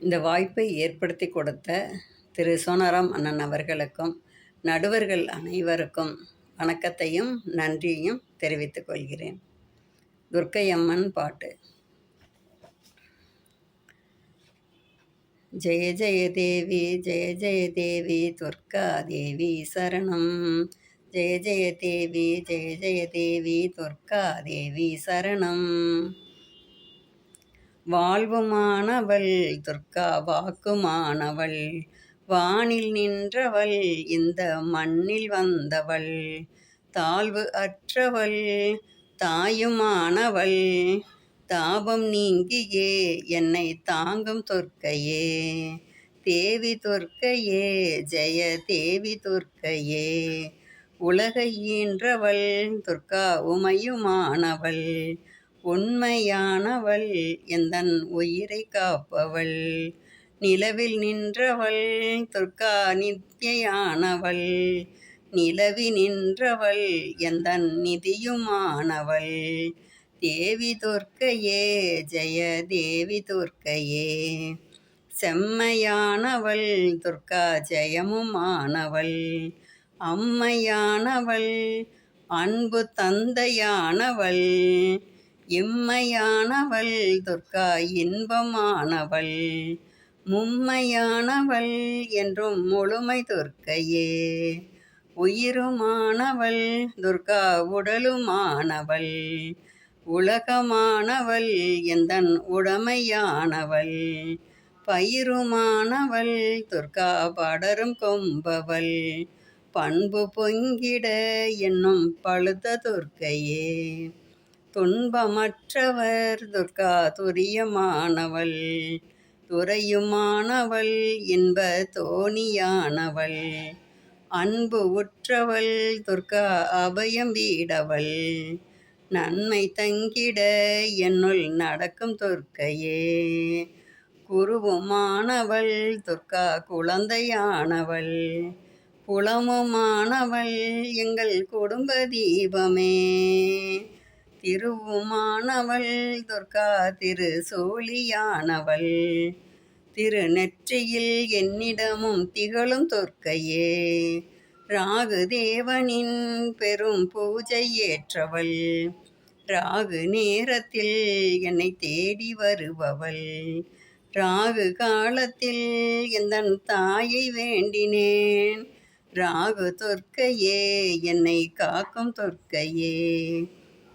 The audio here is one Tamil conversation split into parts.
இந்த வாய்ப்பை ஏற்படுத்தி கொடுத்த திரு. சோனாராம் அண்ணன் அவர்களுக்கும் நடுவர்கள் அனைவருக்கும் வணக்கத்தையும் நன்றியையும் தெரிவித்துக் கொள்கிறேன். துர்க்கையம்மன் பாட்டு. ஜெய ஜெய தேவி ஜெய ஜெய தேவி துர்க்கா தேவி சரணம். ஜெய ஜெய தேவி ஜெய ஜெய தேவி துர்க்கா தேவி சரணம். வாழ்வுமானவள் துர்கா வாக்குமானவள். வானில் நின்றவள் இந்த மண்ணில் வந்தவள். தாழ்வு அற்றவள் தாயுமானவள். தாபம் நீங்கியே என்னை தாங்கும் தொற்கையே தேவி தொற்கையே ஜெய தேவி தொற்கையே உலகை ஈன்றவள் துர்கா உமையுமானவள். உண்மையானவள் எந்தன் உயிரை காப்பவள்? நிலவில் நின்றவள் துர்கா நித்தியானவள். நிலவி நின்றவள் எந்தன் நிதியுமானவள்? தேவி துர்க்கையே ஜெய தேவி துர்க்கையே. செம்மையானவள் துர்கா ஜெயமுமானவள். அம்மையானவள் அன்பு தந்தையானவள். இம்மையானவள் துர்கா இன்பமானவள் மும்மையானவள் என்றும் முழுமை துர்க்கையே உயிருமானவள் துர்கா உடலுமானவள் உலகமானவள் எந்தன் உடமையானவள் பயிருமானவள் துர்கா படரும் கொம்பவள் பண்பு பொங்கிட என்னும் பழுத்த துர்க்கையே துன்பமற்றவர் துர்கா துரியமானவள் துறையுமானவள் இன்ப தோணியானவள். அன்பு உற்றவள் துர்கா அபயம் வீடவள். நன்மை தங்கிட என்னுள் நடக்கும் துர்க்கையே. குருவுமானவள் துர்கா குழந்தையானவள். புலமுமானவள் எங்கள் குடும்ப தீபமே. திருவுமானவள் துர்கா திரு சோழியானவள் திரு நெற்றியில் என்னிடமும் திகழும் துர்க்கையே. ராகு தேவனின் பெரும் பூஜை ஏற்றவள். ராகு நேரத்தில் என்னை தேடி வருபவள். ராகு காலத்தில் எந்தன் தாயை வேண்டினேன்? ராகு தொற்கையே என்னை காக்கும் தொற்கையே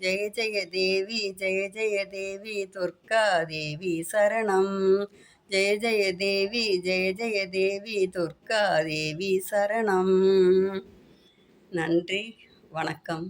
ஜெய ஜெய தேவி ஜெய ஜெய தேவி துர்கா தேவி சரணம். ஜெய ஜெய தேவி ஜெய ஜெய தேவி துர்கா தேவி சரணம். நன்றி வணக்கம்.